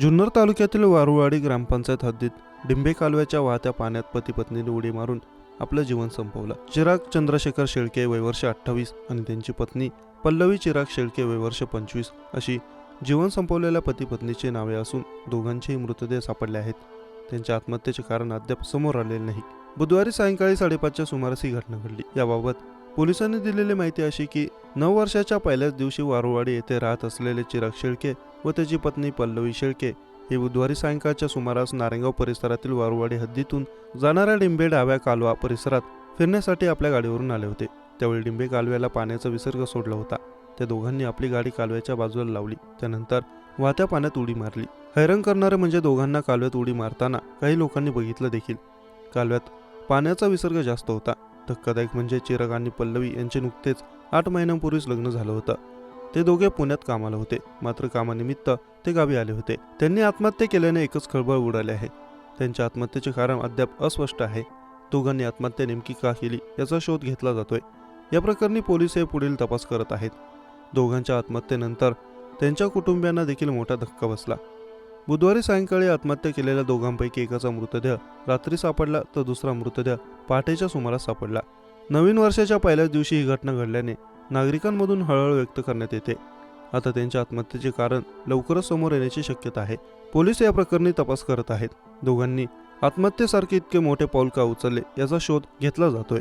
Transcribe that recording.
जुन्नर तालुक्यातील वारुवाडी ग्रामपंचायत हद्दीत डिंबे कालव्याच्या वाहत्या पाण्यात पती पत्नीने उडी मारून आपलं जीवन संपवलं. चिराग चंद्रशेखर शेळके वयवर्ष अठ्ठावीस आणि त्यांची पत्नी पल्लवी चिराग शेळके वयवर्ष पंचवीस अशी जीवन संपवलेल्या पती पत्नीची नावे असून दोघांचेही मृतदेह सापडले आहेत. त्यांच्या आत्महत्येचे कारण अद्याप समोर आलेले नाही. बुधवारी सायंकाळी साडेपाचच्या सुमारास ही घटना घडली. याबाबत पोलिसांनी दिलेली माहिती अशी की नऊ वर्षाच्या पहिल्याच दिवशी वारुवाडी येथे राहत असलेले चिराग शेळके व त्याची पत्नी पल्लवी शेळके हे बुधवारी सायंकाळच्या सुमारास नारेगाव परिसरातील वारुवाडी हद्दीतून जाणाऱ्या डिंबे डाव्या कालवा परिसरात फिरण्यासाठी आपल्या गाडीवरून आले होते. त्यावेळी डिंबे कालव्याला पाण्याचा विसर्ग सोडला होता. त्या दोघांनी आपली गाडी कालव्याच्या बाजूला लावली. त्यानंतर वाहत्या पाण्यात उडी मारली. हैराण करणारे म्हणजे दोघांना कालव्यात उडी मारताना काही लोकांनी बघितलं देखील. कालव्यात पाण्याचा विसर्ग जास्त होता. धक्कादायक म्हणजे चिराग आणि पल्लवी यांचे नुकतेच आठ महिन्यांपूर्वीच लग्न झालं होतं. ते दोघे पुण्यात कामाला होते. मात्र कामानिमित्त ते गावी आले होते. त्यांनी आत्महत्या केल्याने एकच खळबळ उडाली आहे. त्यांच्या आत्महत्येचे कारण अद्याप अस्पष्ट आहे. दोघांनी आत्महत्या नेमकी का केली याचा शोध घेतला जातोय. या प्रकरणी पोलीस हे पुढील तपास करत आहेत. दोघांच्या आत्महत्येनंतर त्यांच्या कुटुंबियांना देखील मोठा धक्का बसला. बुधवारी सायंकाळी आत्महत्या केलेल्या दोघांपैकी एकाचा मृतदेह रात्री सापडला तर दुसरा मृतदेह पहाटेच्या सुमारास सापडला. नवीन वर्षाच्या पहिल्याच दिवशी ही घटना घडल्याने नागरिकांमधून हळहळ व्यक्त करण्यात येते. आता त्यांच्या आत्महत्येचे कारण लवकरच समोर येण्याची शक्यता आहे. पोलीस या प्रकरणी तपास करत आहेत. दोघांनी आत्महत्येसारखे इतके मोठे पाऊल का उचलले याचा शोध घेतला जातोय.